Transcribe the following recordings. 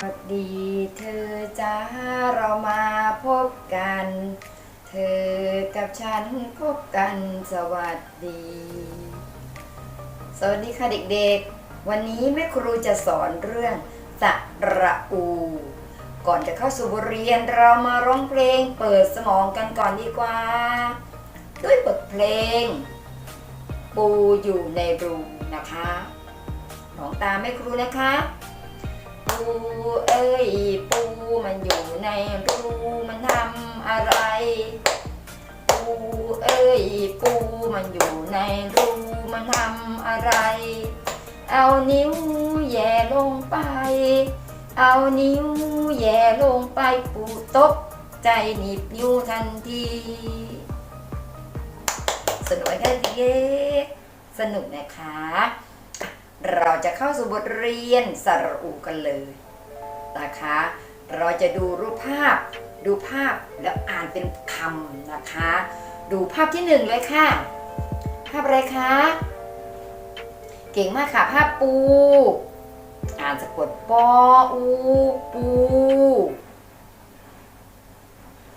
สวัสดีเธอจ้าเรามาพบกัน เธอกับฉันพบกันสวัสดี สวัสดีค่ะเด็กๆ วันนี้แม่ครูจะสอนเรื่องสระอู ก่อนจะเข้าสู่บทเรียนเรามาร้องเพลงเปิดสมองกันก่อนดีกว่า ด้วยบทเพลง ปูอยู่ในรูนะคะร้องตามแม่ครูนะคะ ปูเอ้ยปูมันอยู่ในรูมันทำอะไร ปูเอ้ยปูมันอยู่ในรูมันทำอะไร เอานิ้วแย่ลงไป เอานิ้วแย่ลงไปปูตกใจหนีบนิ้วทันที สนุกไหมคะเด็กสนุกนะคะ เราจะเข้าสู่บทเรียนสระอูกันเลยนะคะ เราจะดูรูปภาพ ดูภาพแล้วอ่านเป็นคำนะคะ ดูภาพที่หนึ่งเลยค่ะ ภาพอะไรคะ เก่งมากค่ะ ภาพปู อ่านสะกดปออูปู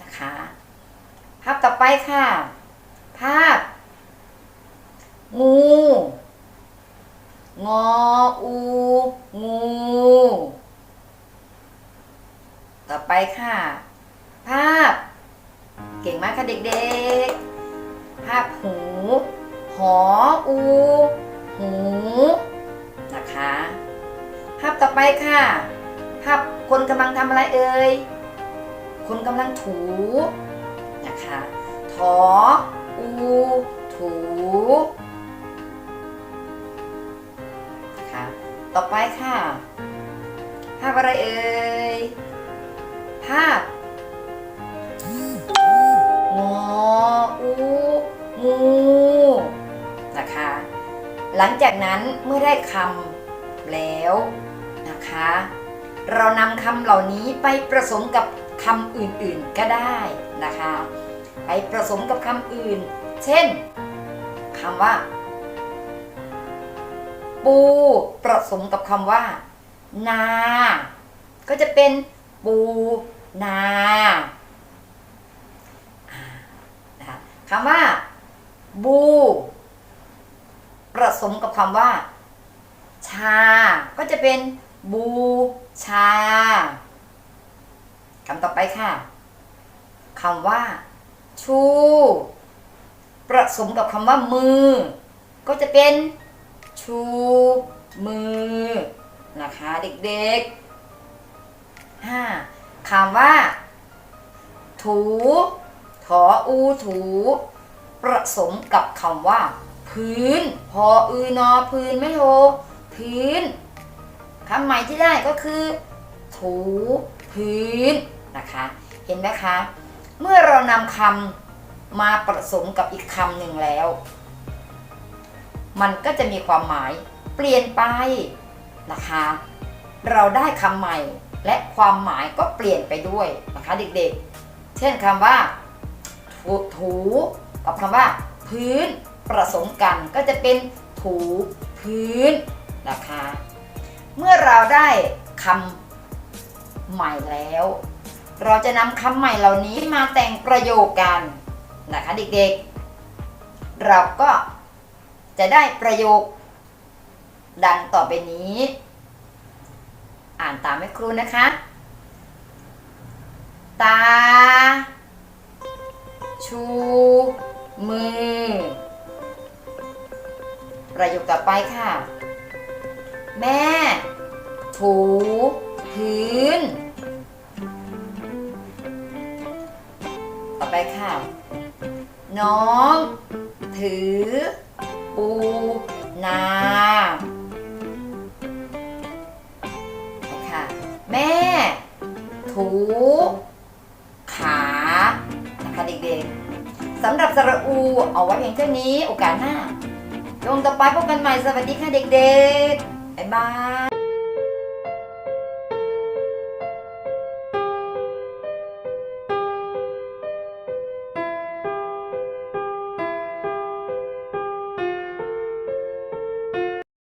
นะคะภาพต่อไปค่ะ ภาพ งู งออู งู ต่อไปค่ะ ภาพ เก่งมากค่ะเด็กๆ ภาพหู หออู หู นะคะ ภาพต่อไปค่ะ ภาพคนกำลังทำอะไรเอ่ย คนกำลังถู นะคะ ถอ อู ถู ต่อไปค่ะ ภาพอะไรเอ่ย ภาพงออูงูนะคะ หลังจากนั้นเมื่อได้คำแล้วนะคะ เรานำคำเหล่านี้ไปผสมกับคำอื่นๆก็ได้นะคะ ไปผสมกับคำอื่น เช่นคำว่า ปูผสมกับคำว่า นา ก็จะเป็นปูนาอ่านะคำว่า บูผสมกับคำว่า ชา ก็จะเป็น บูชาคำต่อไปค่ะคำว่า ชูผสมกับคำว่ามือ ก็จะเป็น ชูมือนะคะเด็กๆห้าคำว่า ถูถออูถูผสมกับคำว่า พื้น พออือนอพื้นไม่โทพื้นคำใหม่ที่ได้ก็คือ ถูพื้นนะคะ เห็นไหมคะ เมื่อเรานำคำมาผสมกับอีกคำหนึ่งแล้ว มันก็จะมีความหมายเปลี่ยนไปนะคะ เราได้คำใหม่และความหมายก็เปลี่ยนไปด้วยนะคะเด็กๆ เช่นคำว่าถูถูกับคำว่า พื้นผสมกันก็จะเป็นถูพื้นนะคะ เมื่อเราได้คำใหม่แล้ว เราจะนำคำใหม่เหล่านี้มาแต่งประโยคกันนะคะเด็กๆ เราก็ จะได้ประโยค ดังต่อไปนี้ อ่านตามแม่ครูนะคะ ตา ชู มือ ประโยคต่อไปค่ะ แม่ ถูพื้น ต่อไปค่ะ น้อง ถือ ปูนาค่ะแม่ ถู ขา นะคะเด็กๆสำหรับสระอูเอาไว้เพียงเท่านี้โอกาสหน้าลงต่อไปพบกันใหม่สวัสดีค่ะเด็กๆ บ๊ายบาย